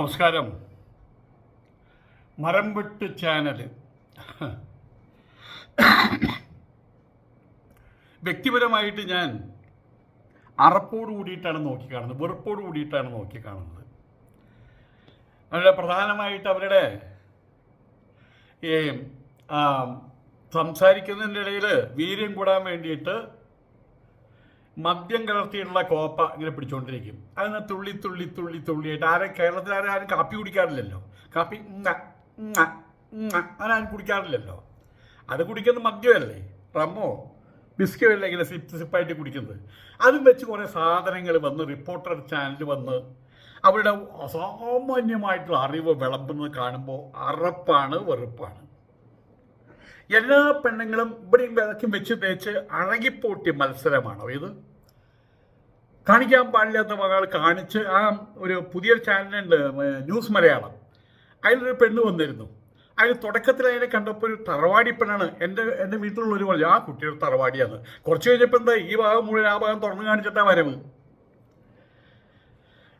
നമസ്കാരം. മരം വെട്ട് ചാനൽ വ്യക്തിപരമായിട്ട് ഞാൻ അറപ്പോട് കൂടിയിട്ടാണ് നോക്കിക്കാണുന്നത് വെറുപ്പോട് കൂടിയിട്ടാണ് നോക്കിക്കാണുന്നത്. അവരുടെ പ്രധാനമായിട്ട് അവരുടെ സംസാരിക്കുന്നതിന്റെ ഇടയിൽ വീര്യം കൂടാൻ വേണ്ടിയിട്ട് മദ്യം കലർത്തിയിട്ടുള്ള കോപ്പ ഇങ്ങനെ പിടിച്ചുകൊണ്ടിരിക്കും അതിന് തുള്ളി തുള്ളി തുള്ളി തുള്ളിയായിട്ട് ആരും കേരളത്തിൽ ആരും ആരും കാപ്പി കുടിക്കാറില്ലല്ലോ. കാപ്പി ആരും കുടിക്കാറില്ലല്ലോ. അത് കുടിക്കുന്നത് മദ്യമല്ലേ? റമ്മോ ബിസ്ക്കോ അല്ലേ ഇങ്ങനെ സിപ്പ് സിപ്പായിട്ട് കുടിക്കുന്നത്? അതും വെച്ച് കുറേ സാധനങ്ങൾ വന്ന് റിപ്പോർട്ടർ ചാനൽ വന്ന് അവരുടെ അസാമാന്യമായിട്ടുള്ള അറിവ് വിളമ്പുന്നത് കാണുമ്പോൾ അറപ്പാണ് വെറുപ്പാണ്. എല്ലാ പെണ്ണുങ്ങളും ഇവിടെയും വിലക്കും വെച്ച് തേച്ച് അഴകിപ്പോട്ടിയ മത്സരമാണോ ഇത്? കാണിക്കാൻ പാടില്ലാത്ത വകകൾ കാണിച്ച് ആ ഒരു പുതിയ ചാനലുണ്ട് ന്യൂസ് മലയാളം. അതിലൊരു പെണ്ണ് വന്നിരുന്നു. അതിന് തുടക്കത്തിൽ അതിനെ കണ്ടപ്പോൾ ഒരു തറവാടി പെണ്ണാണ്. എന്റെ എന്റെ വീട്ടിലുള്ളൊരു പറഞ്ഞു ആ കുട്ടിയുടെ തറവാടിയാണ്. കുറച്ച് കഴിഞ്ഞപ്പോൾ എന്താ ഈ ഭാഗം മുഴുവൻ ആ ഭാഗം തുറന്നു കാണിച്ചിട്ടാ വരവ്.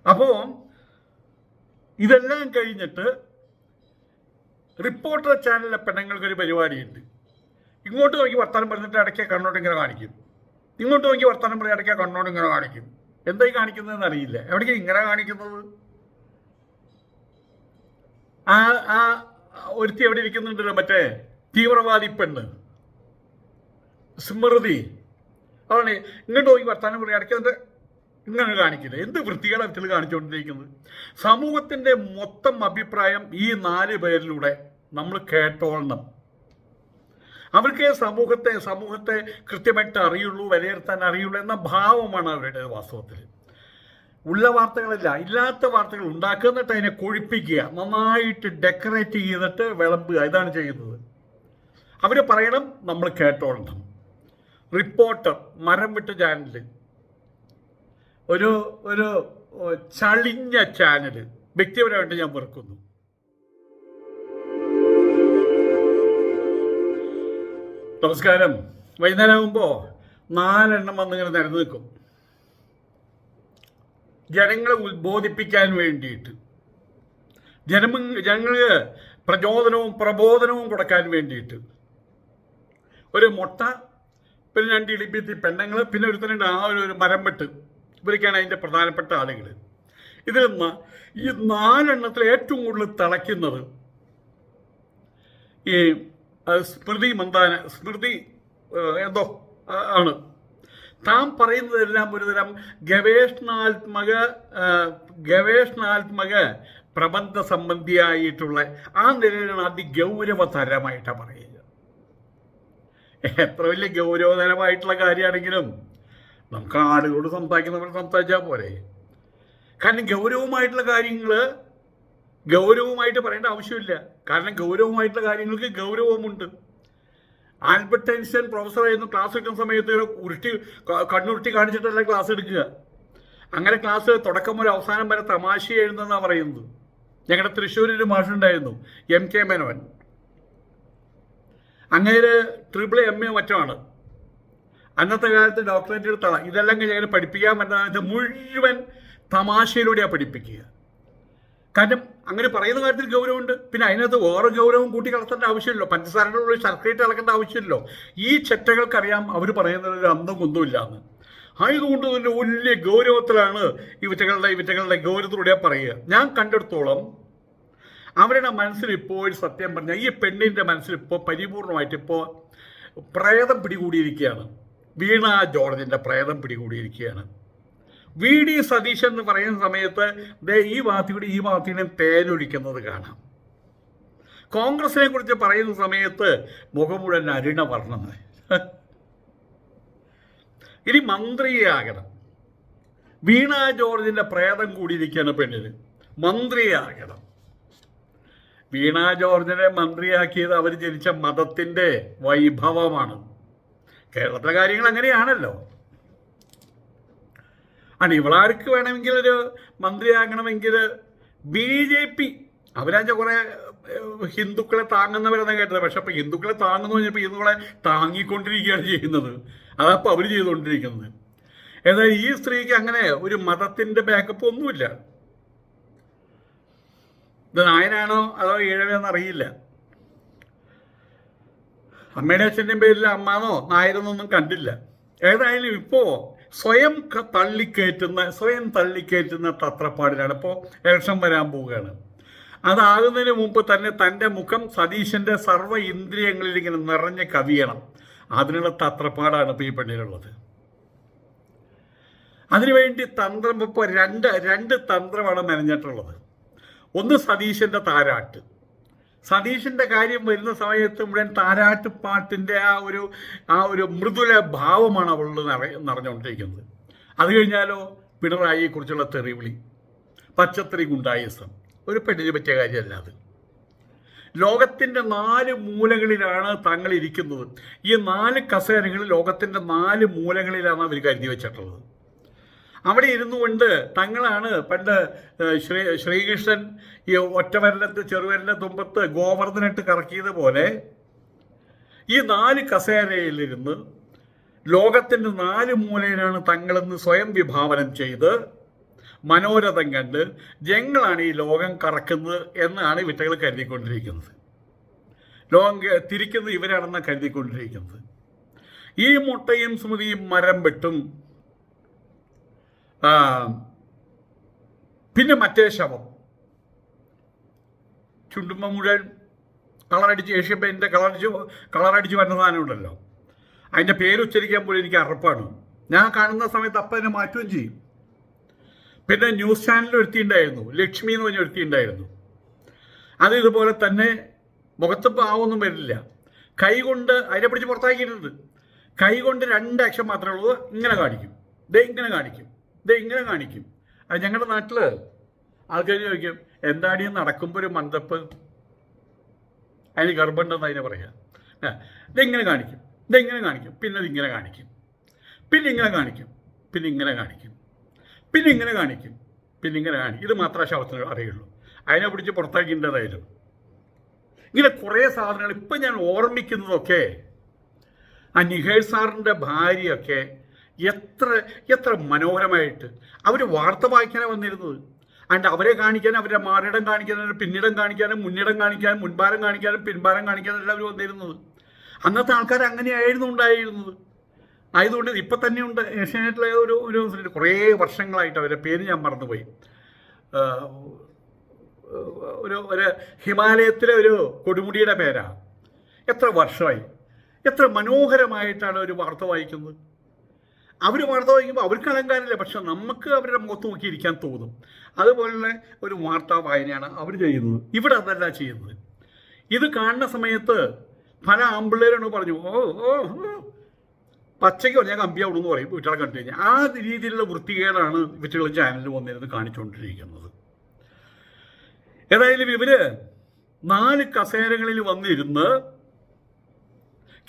അപ്പോൾ ഇതെല്ലാം കഴിഞ്ഞിട്ട് റിപ്പോർട്ടർ ചാനലിലെ പെണ്ണുങ്ങൾക്കൊരു പരിപാടിയുണ്ട്. ഇങ്ങോട്ട് നോക്കി വർത്തമാനം പറഞ്ഞിട്ട് ഇടയ്ക്ക് കണ്ണോട്ട് ഇങ്ങനെ കാണിക്കും. ഇങ്ങോട്ട് നോക്കി വർത്തമാനം പറഞ്ഞ് ഇടയ്ക്ക് കണ്ണോട് ഇങ്ങനെ കാണിക്കും. എന്തായി കാണിക്കുന്നതെന്ന് അറിയില്ല. എവിടേക്ക് ഇങ്ങനെ കാണിക്കുന്നത്? ആ ആ ഒരുത്തി എവിടെ ഇരിക്കുന്നുണ്ടല്ലോ മറ്റേ തീവ്രവാദി പെണ്ണ്. സ്മൃതി. അതാണ് ഇങ്ങോട്ട് നോക്കി വർത്താനം പറയും. അടയ്ക്കാതെ ഇങ്ങനെ കാണിക്കില്ല? എന്ത് വൃത്തികളെ അവറ്റൽ കാണിച്ചുകൊണ്ടിരിക്കുന്നത് സമൂഹത്തിന്റെ മൊത്തം അഭിപ്രായം ഈ നാല് പേരിലൂടെ നമ്മൾ കേട്ടോളണം. അവർക്ക് സമൂഹത്തെ സമൂഹത്തെ കൃത്യമായിട്ട് അറിയുള്ളൂ വിലയിരുത്താൻ അറിയുള്ളൂ എന്ന ഭാവമാണ് അവരുടെ വാസ്തവത്തിൽ. ഉള്ള വാർത്തകളല്ല ഇല്ലാത്ത വാർത്തകൾ ഉണ്ടാക്കുക എന്നിട്ട് അതിനെ കൊഴിപ്പിക്കുക നന്നായിട്ട് ഡെക്കറേറ്റ് ചെയ്തിട്ട് വിളമ്പുക ഇതാണ് ചെയ്യുന്നത്. അവർ പറയണം നമ്മൾ കേട്ടോളണം. റിപ്പോർട്ടർ മരം വിട്ട ചാനൽ ഒരു ഒരു ചളിഞ്ഞ ചാനൽ വ്യക്തിപരമായിട്ട് ഞാൻ വെറുക്കുന്നു. നമസ്കാരം. വൈകുന്നേരം ആകുമ്പോൾ നാലെണ്ണം വന്നിങ്ങനെ നിരന്ന് നിൽക്കും. ജനങ്ങളെ ഉത്ബോധിപ്പിക്കാൻ വേണ്ടിയിട്ട്. ജനം ജനങ്ങൾക്ക് പ്രചോദനവും പ്രബോധനവും കൊടുക്കാൻ വേണ്ടിയിട്ട്. ഒരു മുട്ട പിന്നെ രണ്ട് ഇളിപ്പിത്തി പെണ്ണുങ്ങൾ പിന്നെ ഒരുത്തനുണ്ട് ആ ഒരു മരം വെട്ട്. ഇവരൊക്കെയാണ് അതിന്റെ പ്രധാനപ്പെട്ട ആളുകൾ. ഇതിൽ നിന്ന് ഈ നാലെണ്ണത്തിൽ ഏറ്റവും കൂടുതൽ തിളയ്ക്കുന്നത് ഈ സ്മൃതി മന്ദാന സ്മൃതി എന്തോ ആണ്. താൻ പറയുന്നതെല്ലാം ഒരുതരം ഗവേഷണാത്മക ഗവേഷണാത്മക പ്രബന്ധ സംബന്ധിയായിട്ടുള്ള ആ നിലയിലാണ് അതിഗൗരവതരമായിട്ടാണ് പറയുക. എത്ര വലിയ ഗൗരവതരമായിട്ടുള്ള കാര്യമാണെങ്കിലും നമുക്ക് ആളുകളോട് സംസാരിക്കുന്നവർ സംസാരിച്ചാൽ പോരെ. കാരണം ഗൗരവമായിട്ടുള്ള കാര്യങ്ങൾ ഗൗരവമായിട്ട് പറയേണ്ട ആവശ്യമില്ല. കാരണം ഗൗരവമായിട്ടുള്ള കാര്യങ്ങൾക്ക് ഗൗരവമുണ്ട് ആൽബർട്ട് ഐൻസ്റ്റൈൻ പ്രൊഫസറായിരുന്നു ക്ലാസ് എടുക്കുന്ന സമയത്ത് ഉരുട്ടി കണ്ണുരുട്ടി കാണിച്ചിട്ടല്ല ക്ലാസ് എടുക്കുക. അങ്ങനെ ക്ലാസ് തുടക്കം മുതൽ അവസാനം വരെ തമാശയായിരുന്നെന്നാണ് പറയുന്നത്. ഞങ്ങളുടെ തൃശ്ശൂരിൽ ഒരു മാഷുണ്ടായിരുന്നു എം കെ മേനോൻ. അങ്ങനെ ട്രിപ്പിൾ എം എ മറ്റുമാണ് അന്നത്തെ കാലത്ത് ഡോക്ടറേറ്റ് എടുത്താണ് ഇതെല്ലാം ഞങ്ങൾ പഠിപ്പിക്കാൻ പറ്റുന്ന മുഴുവൻ തമാശയിലൂടെയാണ് പഠിപ്പിക്കുക. കാരണം അങ്ങനെ പറയുന്ന കാര്യത്തിൽ ഗൗരവമുണ്ട്. പിന്നെ അതിനകത്ത് വേറെ ഗൗരവം കൂട്ടി കളത്തേണ്ട ആവശ്യമില്ലല്ലോ. പഞ്ചസാരയുടെ ഉള്ളിൽ ശർക്കരയിട്ട് ഇളക്കേണ്ട ആവശ്യമില്ലല്ലോ. ഈ ചെറ്റകൾക്കറിയാം അവർ പറയുന്നത് അന്നും കുന്തമില്ല എന്ന് ആയതുകൊണ്ട് തന്നെ വലിയ ഗൗരവത്തിലാണ് ഇവറ്റകളുടെ ഇവറ്റകളുടെ ഗൗരവത്തിലൂടെ പറയുക. ഞാൻ കണ്ടെടുത്തോളം അവരുടെ മനസ്സിൽ ഇപ്പോൾ സത്യം പറഞ്ഞാൽ ഈ പെണ്ണിന്റെ മനസ്സിൽ ഇപ്പോൾ പരിപൂർണമായിട്ട് ഇപ്പോൾ പ്രേതം പിടികൂടിയിരിക്കുകയാണ്. വീണ ജോർജിന്റെ പ്രേതം പിടികൂടിയിരിക്കുകയാണ്. വി ഡി സതീശൻ എന്ന് പറയുന്ന സമയത്ത് ഈ വാത്തിയുടെ ഈ വാത്തിനെ തേനൊഴിക്കുന്നത് കാണാം. കോൺഗ്രസിനെ കുറിച്ച് പറയുന്ന സമയത്ത് മുഖമുഴൻ അരുണ വർണന ഇനി മന്ത്രിയാകണം വീണ ജോർജിന്റെ പ്രേതം കൂടിയിരിക്കുകയാണ് പെണ്ണിന്. മന്ത്രിയാകണം വീണ ജോർജിനെ മന്ത്രിയാക്കിയത് അവർ ജനിച്ച മതത്തിന്റെ വൈഭവമാണ്. കേരളത്തിലെ കാര്യങ്ങൾ അങ്ങനെയാണല്ലോ. ആണ്. ഇവളാർക്ക് വേണമെങ്കിൽ ഒരു മന്ത്രിയാകണമെങ്കിൽ ബി ജെ പി. അവരാച്ച കുറെ ഹിന്ദുക്കളെ താങ്ങുന്നവരെന്നാണ് കേട്ടത്. പക്ഷെ അപ്പൊ ഹിന്ദുക്കളെ താങ്ങുന്നു കഴിഞ്ഞപ്പോ ഹിന്ദുക്കളെ താങ്ങിക്കൊണ്ടിരിക്കുകയാണ് ചെയ്യുന്നത്. അതപ്പോൾ അവർ ചെയ്തുകൊണ്ടിരിക്കുന്നത് എന്നാൽ ഈ സ്ത്രീക്ക് അങ്ങനെ ഒരു മതത്തിന്റെ ബാക്കപ്പ് ഒന്നുമില്ല. ഇത് നായനാണോ അതോ ഈഴവെന്ന് അറിയില്ല. അമ്മയുടെ അച്ഛന്റെയും പേരിൽ അമ്മാന്നോ നായരെന്നൊന്നും കണ്ടില്ല. ഏതായാലും ഇപ്പോൾ സ്വയം തള്ളിക്കയറ്റുന്ന സ്വയം തള്ളിക്കയറ്റുന്ന തത്രപ്പാടിലാണ്. ഇപ്പോൾ ഇലക്ഷൻ വരാൻ പോവുകയാണ്. അതാകുന്നതിന് മുമ്പ് തന്നെ തന്റെ മുഖം സതീശന്റെ സർവ ഇന്ദ്രിയങ്ങളിൽ ഇങ്ങനെ നിറഞ്ഞ് കവിയണം. അതിനുള്ള തത്രപ്പാടാണ് ഇപ്പോൾ ഈ പെണ്ണിലുള്ളത് അതിനുവേണ്ടി തന്ത്രം ഇപ്പോൾ രണ്ട് രണ്ട് തന്ത്രമാണ് മെനഞ്ഞിട്ടുള്ളത്. ഒന്ന് സതീശന്റെ താരാട്ട്. സതീഷിന്റെ കാര്യം വരുന്ന സമയത്ത് മുഴുവൻ താരാട്ട് പാട്ടിന്റെ ആ ഒരു ആ ഒരു മൃദുല ഭാവമാണ് അവളിൽ നിറ നിറഞ്ഞുകൊണ്ടിരിക്കുന്നത്. അത് കഴിഞ്ഞാലോ പിണറായിയെക്കുറിച്ചുള്ള തെറിവിളി പച്ചത്തറി ഗുണ്ടായസം. ഒരു പെണ്ണിന് പറ്റിയ കാര്യമല്ല അത്. ലോകത്തിന്റെ നാല് മൂലകളിലാണ് തങ്ങൾ ഇരിക്കുന്നത്. ഈ നാല് കസേരകൾ ലോകത്തിന്റെ നാല് മൂലകളിലാണ് അവർ കരുതി വെച്ചിട്ടുള്ളത്. അവിടെ ഇരുന്നു കൊണ്ട് തങ്ങളാണ് പണ്ട് ശ്രീ ശ്രീകൃഷ്ണൻ ഈ ഒറ്റവരലത്ത് ചെറുവരലിന്റെ തുമ്പത്ത് ഗോവർദ്ധനിട്ട് കറക്കിയതുപോലെ ഈ നാല് കസേരയിലിരുന്ന് ലോകത്തിന്റെ നാല് മൂലയിലാണ് തങ്ങളെന്ന് സ്വയം വിഭാവനം ചെയ്ത് മനോരഥം കണ്ട് ജങ്ങളാണ് ഈ ലോകം കറക്കുന്നത് എന്നാണ് വിറ്റകൾ കരുതിക്കൊണ്ടിരിക്കുന്നത്. ലോകം തിരിക്കുന്നത് ഇവരാണെന്ന് കരുതിക്കൊണ്ടിരിക്കുന്നത്. ഈ മുട്ടയും സ്മൃതിയും മരം വെട്ടും പിന്നെ മറ്റേ ശവം. ചുണ്ടുമ്പ മുഴുവൻ കളറടിച്ച് ഏഷ്യൻ പെയിന്റെ കളറടിച്ച് കളറടിച്ച് വരുന്ന സാധനം ഉണ്ടല്ലോ. അതിന്റെ പേര് ഉച്ചരിക്കാൻ പോലും എനിക്ക് അറപ്പാണ്. ഞാൻ കാണുന്ന സമയത്ത് അപ്പം എന്നെ മാറ്റുകയും ചെയ്യും. പിന്നെ ന്യൂസ് ചാനലിൽ ഒരുത്തിയുണ്ടായിരുന്നു. ലക്ഷ്മി എന്ന് പറഞ്ഞ ഒരുത്തിയുണ്ടായിരുന്നു. അത് ഇതുപോലെ തന്നെ മുഖത്ത് പാവൊന്നും വരില്ല. കൈകൊണ്ട് അതിനെ പിടിച്ച് പുറത്താക്കിയിട്ടുണ്ട്. കൈ കൊണ്ട് രണ്ട് അക്ഷം മാത്രമേ ഉള്ളൂ. ഇങ്ങനെ കാണിക്കും. ഇതേ ഇങ്ങനെ കാണിക്കും. ദേ ഇങ്ങനെ കാണിക്കും. അത് ഞങ്ങളുടെ നാട്ടിൽ ആൾക്കാർ ചോദിക്കും എന്താടി നടക്കുമ്പോൾ ഒരു മന്ദപ്പ്? അതിന് ഗർഭമുണ്ടെന്ന് അതിനെ പറയാം. ഇതെങ്ങനെ കാണിക്കും. ഇതെങ്ങനെ കാണിക്കും. പിന്നെ ഇങ്ങനെ കാണിക്കും. പിന്നെ ഇങ്ങനെ കാണിക്കും. പിന്നെ ഇങ്ങനെ കാണിക്കും. പിന്നെ ഇങ്ങനെ കാണിക്കും. പിന്നെ ഇങ്ങനെ കാണിക്കും. ഇത് മാത്രമേ ശവത്തിന് അറിയുള്ളൂ. അതിനെ പിടിച്ച് പുറത്താക്കിന്റെതായാലും ഇങ്ങനെ കുറേ സാധനങ്ങൾ ഇപ്പം ഞാൻ ഓർമ്മിക്കുന്നതൊക്കെ ആ നിഹേഷ് സാറിന്റെ ഭാര്യയൊക്കെ എത്ര എത്ര മനോഹരമായിട്ട്. അവർ വാർത്ത വായിക്കാനാണ് വന്നിരുന്നത്. അണ്ട് അവരെ കാണിക്കാൻ അവരുടെ മാറിടം കാണിക്കാനും പിന്നിടം കാണിക്കാനും മുന്നിടം കാണിക്കാനും മുൻഭാരം കാണിക്കാനും പിൻഭാരം കാണിക്കാനും എല്ലാം അവർ വന്നിരുന്നത്. അന്നത്തെ ആൾക്കാർ അങ്ങനെയായിരുന്നു ഉണ്ടായിരുന്നത്. ആയതുകൊണ്ട് ഇപ്പം തന്നെ ഉണ്ട് ഏഷ്യാനെറ്റിലെ ഒരു ഒരു കുറേ വർഷങ്ങളായിട്ട് അവരുടെ പേര് ഞാൻ മറന്നുപോയി. ഒരു ഒരു ഹിമാലയത്തിലെ ഒരു കൊടുമുടിയുടെ പേരാണ് എത്ര വർഷമായി. എത്ര മനോഹരമായിട്ടാണ് ഒരു വാർത്ത വായിക്കുന്നത്. അവർ വാർത്ത വായിക്കുമ്പോൾ അവർക്ക് അലങ്കാരമില്ല പക്ഷെ നമുക്ക് അവരുടെ മുഖത്ത് നോക്കിയിരിക്കാൻ തോന്നും. അതുപോലെ ഒരു വാർത്താ വായനയാണ് അവർ ചെയ്യുന്നത്. ഇവിടെ അതല്ല ചെയ്യുന്നത്. ഇത് കാണുന്ന സമയത്ത് പല ആമ്പിള്ളേരാണ് പറഞ്ഞു ഓ ഓ പച്ചയ്ക്കോ പറഞ്ഞാൽ കമ്പിയാവണമെന്ന് പറയും വീട്ടിലെ കണ്ടു കഴിഞ്ഞാൽ. ആ രീതിയിലുള്ള വൃത്തികേടാണ് ഇവറ്റുകൾ ചാനലിൽ വന്നിരുന്ന് കാണിച്ചുകൊണ്ടിരിക്കുന്നത്. ഏതായാലും ഇവർ നാല് കസേരകളിൽ വന്നിരുന്ന്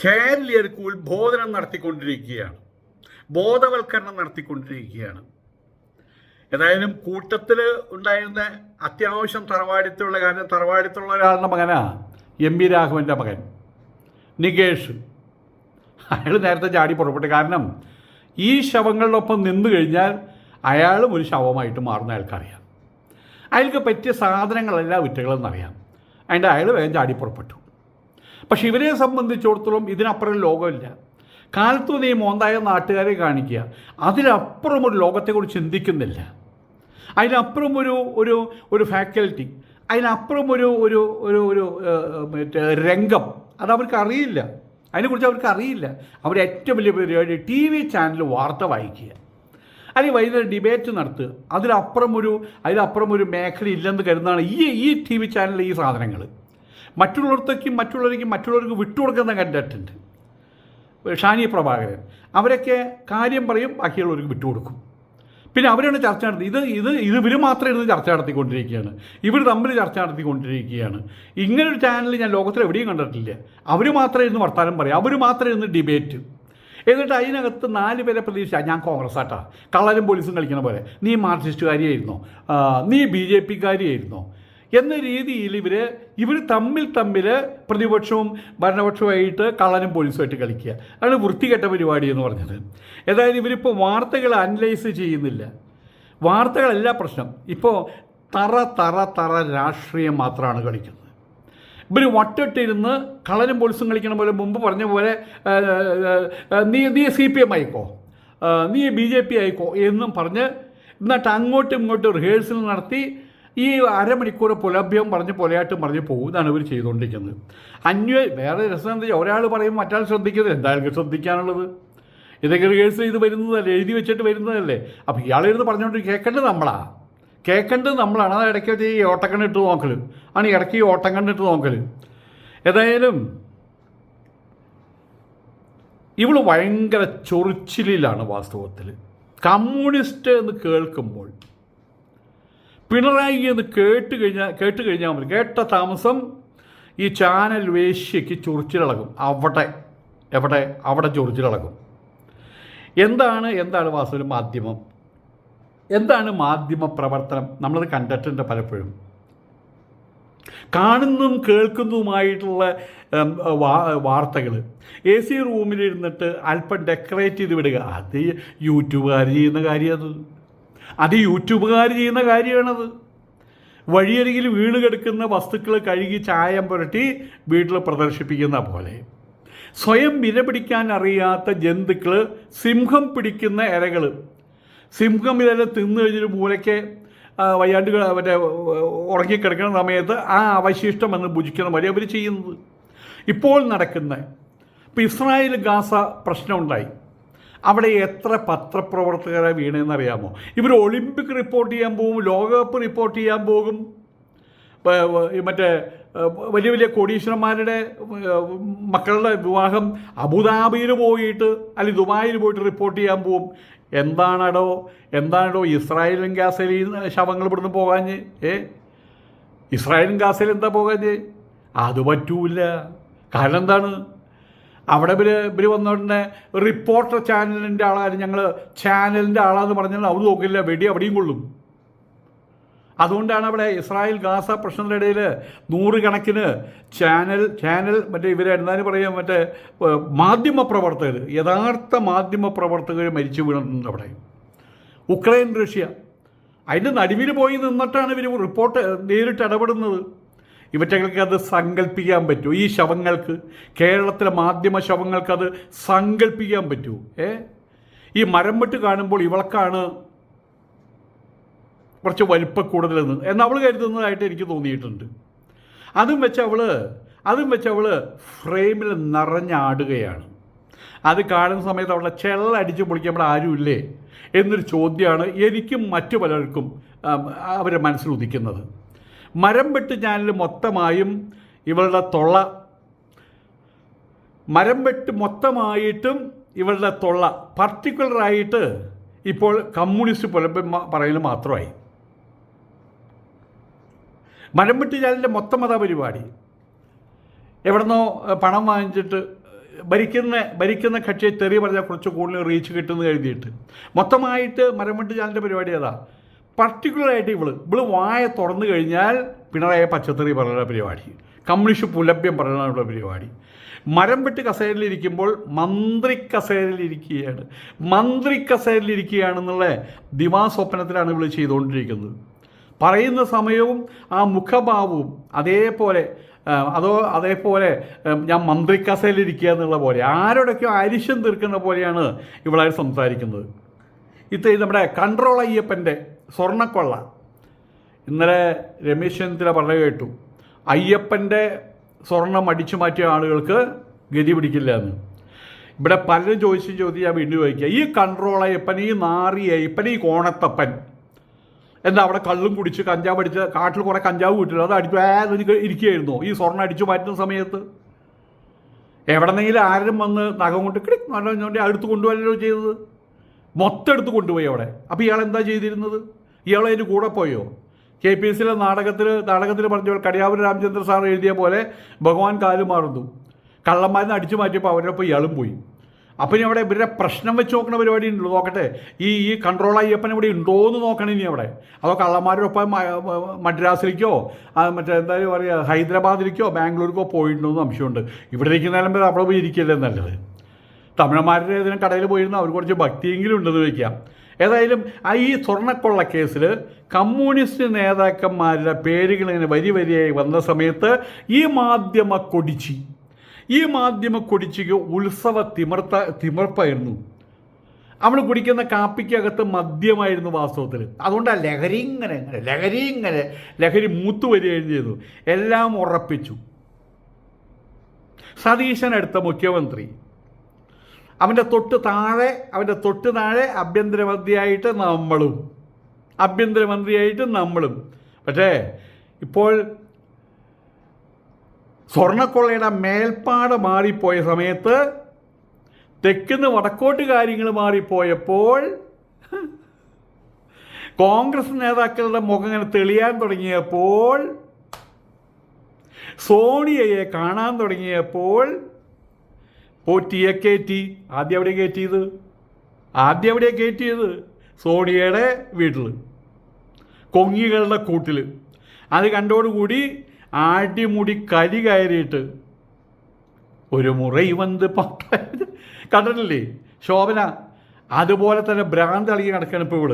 കേരളീയർക്ക് ഉത്ബോധനം നടത്തിക്കൊണ്ടിരിക്കുകയാണ്. ബോധവൽക്കരണം നടത്തിക്കൊണ്ടിരിക്കുകയാണ്. ഏതായാലും കൂട്ടത്തിൽ ഉണ്ടായിരുന്ന അത്യാവശ്യം തറവാടിത്തുള്ള കാരണം തറവാടിത്തുള്ള ഒരാളുടെ മകനാ എം വി രാഘവന്റെ മകൻ. നികേഷ്. അയാൾ നേരത്തെ ചാടി പുറപ്പെട്ടു. കാരണം ഈ ശവങ്ങളിലൊപ്പം നിന്നു കഴിഞ്ഞാൽ അയാളും ഒരു ശവമായിട്ട് മാറുന്ന അയാൾക്കറിയാം. അയാൾക്ക് പറ്റിയ സാധനങ്ങളെല്ലാം വിറ്റുകളെന്നറിയാം. അതിന്റെ അയാൾ വേഗം ചാടി പുറപ്പെട്ടു. പക്ഷെ ഇവരെ സംബന്ധിച്ചിടത്തോളം ഇതിനപ്പുറം ലോകമില്ല. കാലത്തു നീ മോന്തായ നാട്ടുകാരെ കാണിക്കുക. അതിലപ്പുറം ഒരു ലോകത്തെക്കുറിച്ച് ചിന്തിക്കുന്നില്ല. അതിനപ്പുറം ഒരു ഒരു ഒരു ഫാക്കൽറ്റി അതിനപ്പുറം ഒരു ഒരു ഒരു ഒരു മറ്റേ രംഗം. അത് അവർക്ക് അറിയില്ല. അതിനെക്കുറിച്ച് അവർക്ക് അറിയില്ല. അവർ ഏറ്റവും വലിയ പരിപാടി ടി വി ചാനൽ വാർത്ത വായിക്കുക. അല്ലെങ്കിൽ വൈകുന്നേരം ഡിബേറ്റ് നടത്തുക. അതിലപ്പുറം ഒരു അതിലപ്പുറം ഒരു മേഖല ഇല്ലെന്ന് കരുതുന്നതാണ് ഈ ഈ ടി വി ചാനലിലെ ഈ സാധനങ്ങൾ മറ്റുള്ളവർക്കും മറ്റുള്ളവർക്കും മറ്റുള്ളവർക്ക് വിട്ടുകൊടുക്കുന്ന കണ്ടിട്ടുണ്ട് ഷാനി പ്രഭാകരൻ. അവരൊക്കെ കാര്യം പറയും ബാക്കിയുള്ളവർക്ക് വിട്ടുകൊടുക്കും. പിന്നെ അവരാണ് ചർച്ച നടത്തി ഇത് ഇത് ഇത് ഇവർ മാത്രം ഇരുന്ന് ചർച്ച നടത്തിക്കൊണ്ടിരിക്കുകയാണ്. ഇവർ തമ്മിൽ ചർച്ച നടത്തിക്കൊണ്ടിരിക്കുകയാണ്. ഇങ്ങനൊരു ചാനൽ ഞാൻ ലോകത്തിൽ എവിടെയും കണ്ടിട്ടില്ല. അവർ മാത്രം ഇരുന്ന് വർത്തമാനം പറയും. അവർ മാത്രം ഇരുന്ന് ഡിബേറ്റ് എന്നിട്ട് അതിനകത്ത് നാല് പേരെ പ്രതീക്ഷ ഞാൻ കോൺഗ്രസ് ആട്ടാ കള്ളരും പോലീസും കളിക്കുന്ന പോലെ. നീ മാർക്സിസ്റ്റുകാരിയായിരുന്നോ? നീ ബി ജെ പിക്കാരിയായിരുന്നോ? എന്ന രീതിയിൽ ഇവർ ഇവർ തമ്മിൽ തമ്മിൽ പ്രതിപക്ഷവും ഭരണപക്ഷവുമായിട്ട് കള്ളനും പോലീസുമായിട്ട് കളിക്കുക. അതാണ് വൃത്തികെട്ട പരിപാടി എന്ന് പറഞ്ഞത്. ഏതായാലും ഇവരിപ്പോൾ വാർത്തകൾ അനലൈസ് ചെയ്യുന്നില്ല. വാർത്തകളല്ല പ്രശ്നം. ഇപ്പോൾ തറ തറ തറ രാഷ്ട്രീയം മാത്രമാണ് കളിക്കുന്നത്. ഇവർ വട്ടിട്ടിരുന്ന് കളനും പോലീസും കളിക്കണ പോലെ മുമ്പ് പറഞ്ഞ പോലെ നീ നീ സി പി എം ആയിക്കോ? നീ ബി ജെ പി ആയിക്കോ? എന്നും പറഞ്ഞ് എന്നിട്ട് അങ്ങോട്ടും ഇങ്ങോട്ടും റിഹേഴ്സൽ നടത്തി ഈ അരമണിക്കൂർ പുലഭ്യം പറഞ്ഞ് പുലയാട്ടും പറഞ്ഞ് പോകും. ഇതാണ് ഇവർ ചെയ്തുകൊണ്ടിരിക്കുന്നത്. അന്വ വേറെ രസം എന്താ? ഒരാൾ പറയും മറ്റാൾ ശ്രദ്ധിക്കുന്നത് എന്തായാലും ശ്രദ്ധിക്കാനുള്ളത്. ഇതൊക്കെ റിഹേഴ്സൽ ചെയ്ത് വരുന്നതല്ലേ? എഴുതി വെച്ചിട്ട് വരുന്നതല്ലേ? അപ്പോൾ ഇയാളിരുന്ന് പറഞ്ഞുകൊണ്ട് കേൾക്കേണ്ടത് നമ്മളാ. കേൾക്കേണ്ടത് നമ്മളാണ്. അത് ഇടയ്ക്ക് വെച്ച് ഈ ഓട്ടക്കണ്ണിട്ട് നോക്കൽ ആണ് ഇടയ്ക്ക് ഈ ഓട്ടക്കണ്ണിട്ട് നോക്കൽ ഏതായാലും ഇവൾ ഭയങ്കര ചൊറിച്ചിലിലാണ് വാസ്തവത്തിൽ കമ്മ്യൂണിസ്റ്റ് എന്ന് കേൾക്കുമ്പോൾ പിണറായി എന്ന് കേട്ട് കഴിഞ്ഞാൽ കേട്ട് കഴിഞ്ഞാൽ മതി. കേട്ട താമസം ഈ ചാനൽ വേശ്യയ്ക്ക് ചൊറിച്ചിലടക്കും അവിടെ എവിടെ അവിടെ ചൊറിച്ചിലടക്കും എന്താണ് എന്താണ് വാസ്തവത്തിൽ മാധ്യമം? എന്താണ് മാധ്യമ പ്രവർത്തനം? നമ്മളത് കണ്ടിട്ടുണ്ട് പലപ്പോഴും. കാണുന്നതും കേൾക്കുന്നതുമായിട്ടുള്ള വാർത്തകൾ എ സി റൂമിലിരുന്നിട്ട് അല്പം ഡെക്കറേറ്റ് ചെയ്ത് വിടുക. അത് യൂട്യൂബുകാർ ചെയ്യുന്ന കാര്യം അത് അത് യൂട്യൂബുകാർ ചെയ്യുന്ന കാര്യമാണത്. വഴിയരികിൽ വീണ് കിടക്കുന്ന വസ്തുക്കൾ കഴുകി ചായം പുരട്ടി വീട്ടിൽ പ്രദർശിപ്പിക്കുന്ന പോലെ. സ്വയം വില പിടിക്കാൻ അറിയാത്ത ജന്തുക്കൾ സിംഹം പിടിക്കുന്ന ഇരകൾ സിംഹം ഇതെല്ലാം തിന്നു കഴിഞ്ഞൊരു മൂലയ്ക്ക് വയ്യാണ്ട് മറ്റേ ഉറങ്ങിക്കിടക്കുന്ന സമയത്ത് ആ അവശിഷ്ടം എന്ന് ഭുജിക്കുന്ന പോലെ അവർ ചെയ്യുന്നത്. ഇപ്പോൾ നടക്കുന്ന ഇപ്പോൾ ഇസ്രായേൽ ഗാസ പ്രശ്നമുണ്ടായി. അവിടെ എത്ര പത്രപ്രവർത്തകരെ വീണെന്നറിയാമോ? ഇവർ ഒളിമ്പിക് റിപ്പോർട്ട് ചെയ്യാൻ പോകും ലോകകപ്പ് റിപ്പോർട്ട് ചെയ്യാൻ പോകും. മറ്റേ വലിയ വലിയ കോടീശ്വരന്മാരുടെ മക്കളുടെ വിവാഹം അബുദാബിയിൽ പോയിട്ട് അല്ലെങ്കിൽ ദുബായിൽ പോയിട്ട് റിപ്പോർട്ട് ചെയ്യാൻ പോവും എന്താണടോ എന്താണടോ ഇസ്രായേലും ഗാസയിലും ശവങ്ങൾ ഇവിടുന്ന് പോകാഞ്ഞ്? ഏ? ഇസ്രായേലും ഗാസയിലും എന്താ പോകാഞ്ഞ്? അത് പറ്റൂല. കാരണം എന്താണ്? അവിടെ ഇവർ ഇവർ വന്നോടനെ റിപ്പോർട്ടർ ചാനലിന്റെ ആളായിരുന്നു. ഞങ്ങൾ ചാനലിന്റെ ആളാന്ന് പറഞ്ഞാൽ അവർ നോക്കില്ല. വെടി അവിടെയും കൊള്ളും. അതുകൊണ്ടാണ് അവിടെ ഇസ്രായേൽ ഗാസ പ്രശ്നത്തിന്റെ ഇടയിൽ നൂറുകണക്കിന് ചാനൽ ചാനൽ മറ്റേ ഇവരെ എന്താണെന്ന് പറയുക മറ്റേ മാധ്യമ പ്രവർത്തകർ യഥാർത്ഥ മാധ്യമ പ്രവർത്തകർ മരിച്ചു വീണിട്ടുണ്ട് അവിടെ. Ukraine Russia. അതിന്റെ നടുവിൽ പോയി നിന്നിട്ടാണ് ഇവർ റിപ്പോർട്ട് നേരിട്ട് ഇടപെടുന്നത്. ഇവറ്റകൾക്ക് അത് സങ്കല്പിക്കാൻ പറ്റൂ. ഈ ശവങ്ങൾക്ക് കേരളത്തിലെ മാധ്യമ ശവങ്ങൾക്ക് അത് സങ്കല്പിക്കാൻ പറ്റൂ. ഏ? ഈ മരം വെട്ട് കാണുമ്പോൾ ഇവൾക്കാണ് കുറച്ച് വലിപ്പ കൂടുതലെന്ന്. എന്ന് അവൾ കരുതുന്നതായിട്ട് എനിക്ക് തോന്നിയിട്ടുണ്ട്. അതും വെച്ച് അവൾ അതും വെച്ച് അവൾ ഫ്രെയിമിൽ നിറഞ്ഞാടുകയാണ് അത് കാണുന്ന സമയത്ത് അവളുടെ ചെള്ളടിച്ച് അവിടെ ആരുമില്ലേ? എന്നൊരു ചോദ്യമാണ് എനിക്കും മറ്റു പലർക്കും അവരുടെ അവരെ മനസ്സിൽ ഉദിക്കുന്നത്. മരം വെട്ട് ചാനൽ മൊത്തമായും ഇവളുടെ തൊള്ള. മരം വെട്ട് മൊത്തമായിട്ടും ഇവളുടെ തൊള്ള. പർട്ടിക്കുലറായിട്ട് ഇപ്പോൾ കമ്മ്യൂണിസ്റ്റ് പോലെ പറയുന്നത് മാത്രമായി. മരം വെട്ട് ചാനലിന്റെ മൊത്തം അതാ പരിപാടി. എവിടുന്നോ പണം വാങ്ങിച്ചിട്ട് ഭരിക്കുന്ന ഭരിക്കുന്ന കക്ഷിയെ തെറി പറഞ്ഞാൽ കുറച്ച് കൂടുതൽ റീച്ച് കിട്ടുമെന്ന് കരുതിയിട്ട്. മൊത്തമായിട്ട് മരംവെട്ട് ചാനലിന്റെ പരിപാടി അതാ പർട്ടിക്കുലറായിട്ട് ഇവൾ. ഇവൾ വായ തുറന്നു കഴിഞ്ഞാൽ പിണറായി പച്ചത്തറി പറയുന്ന പരിപാടി. കമ്മ്യൂണിസ്റ്റ് പുലഭ്യം പറയാനുള്ള പരിപാടി. മരം വെട്ട് കസേരയിലിരിക്കുമ്പോൾ മന്ത്രി കസേരയിലിരിക്കുകയാണ് മന്ത്രി കസേരയിലിരിക്കുകയാണെന്നുള്ള ദിവാസ്വപ്നത്തിലാണ് ഇവൾ ചെയ്തുകൊണ്ടിരിക്കുന്നത്. പറയുന്ന സമയവും ആ മുഖഭാവവും അതേപോലെ അതോ അതേപോലെ ഞാൻ മന്ത്രി മന്ത്രിക്കസയിലിരിക്കുക എന്നുള്ള പോലെ ആരോടൊക്കെ അരിശം തീർക്കുന്ന പോലെയാണ് ഇവളായി സംസാരിക്കുന്നത്. ഇത് നമ്മുടെ കൺട്രോൾ അയ്യപ്പന്റെ സ്വർണക്കൊള്ള. ഇന്നലെ രമേശ് ചെന്നിത്തല പറഞ്ഞു കേട്ടു അയ്യപ്പന്റെ സ്വർണം അടിച്ചു മാറ്റിയ ആളുകൾക്ക് ഗതി പിടിക്കില്ല എന്ന്. ഇവിടെ പലരും ചോദിച്ച ചോദ്യം ഞാൻ വീണ്ടും ചോദിക്കുക ഈ കൺട്രോൾ അയ്യപ്പൻ ഈ നാറി അയ്യപ്പൻ ഈ കോണത്തപ്പൻ എന്താ അവിടെ കള്ളും കുടിച്ച് കഞ്ചാവ് അടിച്ച് കാട്ടിൽ കുറേ കഞ്ചാവ് കിട്ടില്ല അത് അടിച്ചു ഏതൊരു ഇരിക്കുകയായിരുന്നു ഈ സ്വർണം അടിച്ചു മാറ്റുന്ന സമയത്ത്? എവിടെന്നെങ്കിലും ആരും വന്ന് നഖം കൊണ്ട് കിടി നല്ല അടുത്ത് കൊണ്ടുപോകാനല്ലോ ചെയ്തത്. മൊത്തം എടുത്ത് കൊണ്ടുപോയി അവിടെ. അപ്പോൾ ഇയാൾ എന്താ ചെയ്തിരുന്നത്? ഇയാൾ അതിന്റെ കൂടെ പോയോ? കെ പി സിയിലെ നാടകത്തിൽ നാടകത്തിൽ പറഞ്ഞ കടിയാവൂർ രാമചന്ദ്ര സാർ എഴുതിയ പോലെ ഭഗവാൻ കാലു മാറുന്നു. കള്ളന്മാരെന്ന് അടിച്ചു മാറ്റിയപ്പോൾ അവരൊപ്പം ഇയാളും പോയി. അപ്പം ഇനി അവിടെ ഇവരുടെ പ്രശ്നം വെച്ച് നോക്കുന്ന പരിപാടി ഉണ്ടല്ലോ നോക്കട്ടെ. ഈ ഈ കൺട്രോൾ അയ്യപ്പൻ ഇവിടെ ഉണ്ടോ എന്ന് നോക്കണം ഇനി അവിടെ. അതോ കള്ളന്മാരോടൊപ്പം മദ്രാസിലേക്കോ മറ്റേ എന്തായാലും പറയുക ഹൈദരാബാദിലേക്കോ ബാംഗ്ലൂർക്കോ പോയിട്ടുണ്ടോ എന്ന് സംശയമുണ്ട്. ഇവിടെ ഇരിക്കുന്നതിനും അവിടെ പോയി ഇരിക്കല്ലേ നല്ലത്. തമിഴന്മാരുടെ ഏതെങ്കിലും കടയിൽ പോയിരുന്ന അവർ കുറച്ച് ഭക്തിയെങ്കിലും ഉണ്ടെന്ന് വയ്ക്കാം ഏതായാലും ആ ഈ സ്വർണക്കൊള്ള കേസിൽ കമ്മ്യൂണിസ്റ്റ് നേതാക്കന്മാരുടെ പേരുകൾ ഇങ്ങനെ വരി വരിയായി വന്ന സമയത്ത് ഈ മാധ്യമ കൊടിച്ചി ഈ മാധ്യമ കൊടിച്ചിക്ക് ഉത്സവ തിമർത്ത തിമർപ്പായിരുന്നു. അവൾ കുടിക്കുന്ന കാപ്പിക്കകത്ത് മദ്യമായിരുന്നു വാസ്തവത്തിൽ അതുകൊണ്ട് ആ ലഹരി ഇങ്ങനെ ലഹരി ഇങ്ങനെ ലഹരി മൂത്തു വരികയും ചെയ്തു. എല്ലാം ഉറപ്പിച്ചു. സതീശൻ അടുത്ത മുഖ്യമന്ത്രി അവന്റെ തൊട്ട് താഴെ അവന്റെ തൊട്ട് താഴെ ആഭ്യന്തരമന്ത്രിയായിട്ട് നമ്മളും. ആഭ്യന്തരമന്ത്രിയായിട്ട് നമ്മളും. പക്ഷേ ഇപ്പോൾ സ്വർണക്കൊള്ളയുടെ മേൽപ്പാട് മാറിപ്പോയ സമയത്ത് തെക്കുന്ന് വടക്കോട്ട് കാര്യങ്ങൾ മാറിപ്പോയപ്പോൾ കോൺഗ്രസ് നേതാക്കളുടെ മുഖം ഇങ്ങനെ തെളിയാൻ തുടങ്ങിയപ്പോൾ സോണിയയെ കാണാൻ തുടങ്ങിയപ്പോൾ പോറ്റിയെ കയറ്റി ആദ്യം എവിടെ കയറ്റിയത് ആദ്യം എവിടെയാണ് കയറ്റിയത് സോണിയയുടെ വീട്ടിൽ കൊങ്ങികളുടെ കൂട്ടിൽ അത് കണ്ടോടുകൂടി ആടിമുടി കരി കയറിയിട്ട് ഒരു മുറൈ വന്ന് പാട്ട കണ്ടിട്ടില്ലേ? ശോഭന അതുപോലെ തന്നെ ഭ്രാന്ത് അളകി നടക്കണം ഇപ്പോൾ ഇവൾ.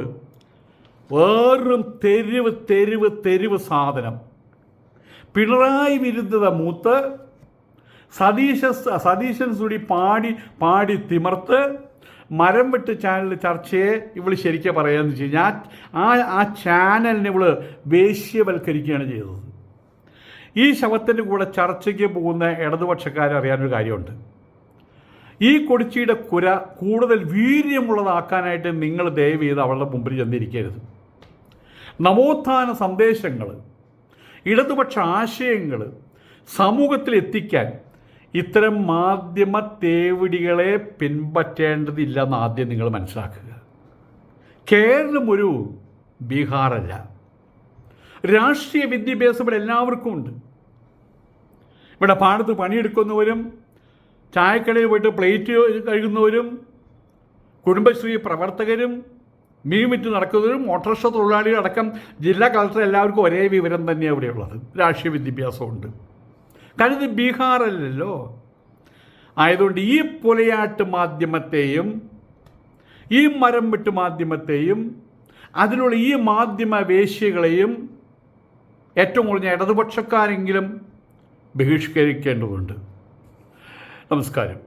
വേറും തെരുവ് തെരുവ് തെരുവ് സാധനം. പിണറായി വിരുദ്ധത മൂത്ത് സതീശ സതീശൻ സുടി പാടി പാടി തിമർത്ത് മരം വിട്ട് ചാനൽ ചർച്ചയെ ഇവൾ ശരിക്കും പറയാന്ന് വെച്ച് കഴിഞ്ഞാൽ ആ ആ ചാനലിനെ ഇവൾ വേശ്യവൽക്കരിക്കുകയാണ് ചെയ്തത്. ഈ ശവത്തിന്റെ കൂടെ ചർച്ചയ്ക്ക് പോകുന്ന ഇടതുപക്ഷക്കാരെ അറിയാനൊരു കാര്യമുണ്ട്. ഈ കൊടിച്ചിയുടെ കുര കൂടുതൽ വീര്യമുള്ളതാക്കാനായിട്ട് നിങ്ങൾ ദയവ് ചെയ്ത് അവളുടെ മുമ്പിൽ ചെന്നിരിക്കരുത്. നവോത്ഥാന സന്ദേശങ്ങൾ ഇടതുപക്ഷ ആശയങ്ങൾ സമൂഹത്തിൽ എത്തിക്കാൻ ഇത്തരം മാധ്യമ തേവിടികളെ പിൻപറ്റേണ്ടതില്ല എന്ന് ആദ്യം നിങ്ങൾ മനസ്സിലാക്കുക. കേരളം ഒരു ബീഹാറല്ല. രാഷ്ട്രീയ വിദ്യാഭ്യാസം ഇവിടെ എല്ലാവർക്കും ഉണ്ട്. ഇവിടെ പാടത്ത് പണിയെടുക്കുന്നവരും ചായക്കടയിൽ പോയിട്ട് പ്ലേറ്റ് കഴുകുന്നവരും കുടുംബശ്രീ പ്രവർത്തകരും മീൻ വിറ്റ് നടക്കുന്നവരും ഓട്ടോറിക്ഷ തൊഴിലാളികൾ അടക്കം ജില്ലാ കളക്ടർ എല്ലാവർക്കും ഒരേ വിവരം തന്നെയാണ് ഇവിടെയുള്ളത്. രാഷ്ട്രീയ വിദ്യാഭ്യാസമുണ്ട്. കാരണം ഇത് ബീഹാറല്ലല്ലോ. ആയതുകൊണ്ട് ഈ പുലയാട്ട് മാധ്യമത്തെയും ഈ മരം വിട്ട് മാധ്യമത്തെയും അതിനുള്ള ഈ മാധ്യമ വേശ്യകളെയും ഏറ്റവും കുറഞ്ഞ ഇടതുപക്ഷക്കാരെങ്കിലും ബഹിഷ്കരിക്കേണ്ടതുണ്ട്. നമസ്കാരം.